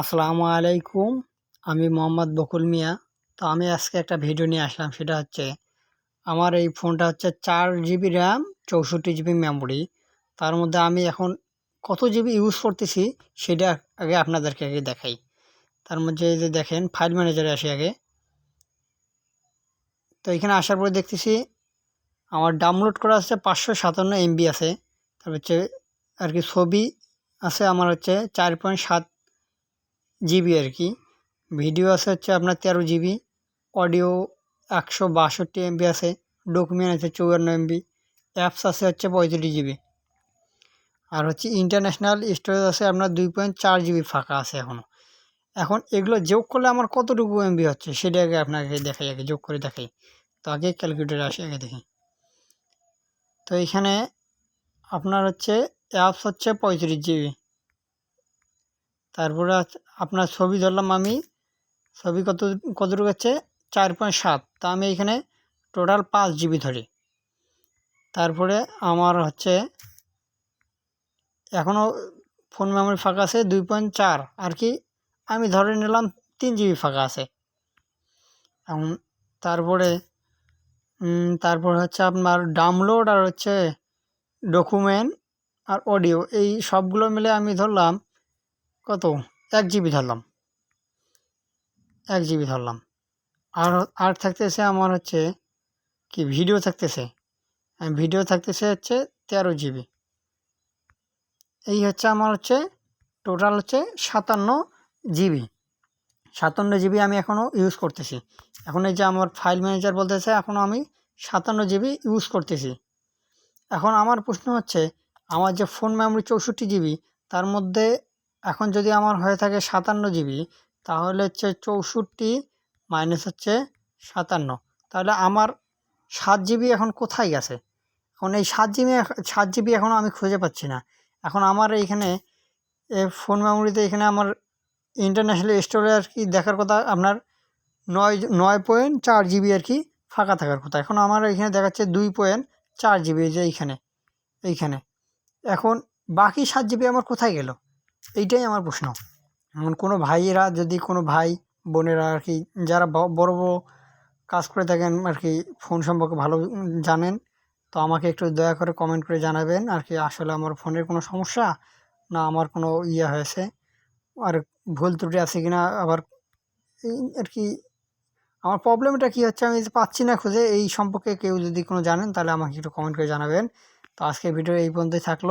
আসসালামু আলাইকুম, আমি মোহাম্মদ বকুল মিয়া। তো আমি আজকে একটা ভিডিও নিয়ে আসলাম, সেটা হচ্ছে আমার এই ফোনটা হচ্ছে চার জিবি র্যাম চৌষট্টি জিবি মেমোরি তার মধ্যে আমি এখন কত জিবি ইউজ করতেছি, সেটা আগে আপনাদেরকে আগে দেখাই। তার মধ্যে যে দেখেন ফাইল ম্যানেজারে আসি আগে। তো এখানে আসার পরে দেখতেছি আমার ডাউনলোড করা আছে পাঁচশো সাতান্ন এমবি আছে। তারপর হচ্ছে আর কি ছবি আছে, আমার হচ্ছে চার পয়েন্ট সাত জিবি আর কি। ভিডিও আছে হচ্ছে আপনার তেরো জিবি, অডিও একশো বাষট্টি এমবি আছে, ডকুমেন্ট আছে চৌয়ান্ন এমবি, অ্যাপস আছে হচ্ছে পঁয়ত্রিশ জিবি। আর হচ্ছে ইন্টারন্যাশনাল স্টোরেজ আছে আপনার দুই পয়েন্ট চার জিবি ফাঁকা আছে এখনও এখন এগুলো যোগ করলে আমার কতটুকু এমবি হচ্ছে সেটা আগে আপনাকে দেখাই, আগে যোগ করে দেখাই। তো আগে ক্যালকুলেটারে আসি, আগে দেখি। তো এখানে আপনার হচ্ছে অ্যাপস হচ্ছে পঁয়ত্রিশ জিবি। তারপরে আপনার ছবি ধরলাম আমি। ছবি কত, কতটুকু হচ্ছে? চার পয়েন্ট সাত। তা আমি এখানে টোটাল পাঁচ জিবি ধরি। তারপরে আমার হচ্ছে, এখনও ফোন মেমোরি ফাঁকা আছে, দুই পয়েন্ট চার। আর কি, আমি ধরে নিলাম তিন জিবি ফাঁকা আছে। এখন তারপরে তারপর হচ্ছে আপনার ডাউনলোড আর হচ্ছে ডকুমেন্ট আর অডিও এই সবগুলো মিলে আমি ধরলাম কত? এক জিবি ধরলাম। এক জিবি ধরলাম। আর আর থাকতেছে আমার হচ্ছে কি ভিডিও থাকতেছে? ভিডিও থাকতেছে হচ্ছে তেরো জিবি এই হচ্ছে আমার হচ্ছে টোটাল হচ্ছে সাতান্ন জিবি সাতান্ন জিবি আমি এখনও ইউজ করতেছি। এখন এই যে আমার ফাইল ম্যানেজার বলতেছে এখনও আমি সাতান্ন জিবি ইউজ করতেছি। এখন আমার প্রশ্ন হচ্ছে, আমার যে ফোন মেমোরি চৌষট্টি জিবি তার মধ্যে এখন যদি আমার হয়ে থাকে সাতান্ন জিবি, তাহলে হচ্ছে চৌষট্টি মাইনাস হচ্ছে সাতান্ন। তাহলে আমার সাত জিবি এখন কোথায় গেছে? এখন এই সাত জিবি সাত জিবি এখনও আমি খুঁজে পাচ্ছি না। এখন আমার এইখানে ফোন মেমোরিতে এখানে আমার ইন্টারন্যাশনাল স্টোরে আর কি দেখার কথা, আপনার নয় নয় পয়েন্ট চার জিবি আর কি ফাঁকা থাকার কথা। এখন আমার এখানে দেখাচ্ছে দুই পয়েন্ট চার জিবি যে এইখানে এইখানে। এখন বাকি সাত জিবি আমার কোথায় গেল? এইটাই আমার প্রশ্ন। এমন কোনো ভাইয়েরা যদি কোনো ভাই, বোনেরা আর কি যারা বড় বড় কাজ করে থাকেন আর কি ফোন সম্পর্কে ভালো জানেন, তো আমাকে একটু দয়া করে কমেন্ট করে জানাবেন আর কি আসলে আমার ফোনের কোনো সমস্যা না আমার কোনো ইয়ে হয়েছে, আর ভুল ত্রুটি আছে কি না আবার আর কি আমার প্রবলেমটা কী হচ্ছে আমি পাচ্ছি না খুঁজে এই সম্পর্কে কেউ যদি কোনো জানেন তাহলে আমাকে একটু কমেন্ট করে জানাবেন। তো আজকে ভিডিও এই পর্যন্তই থাকল।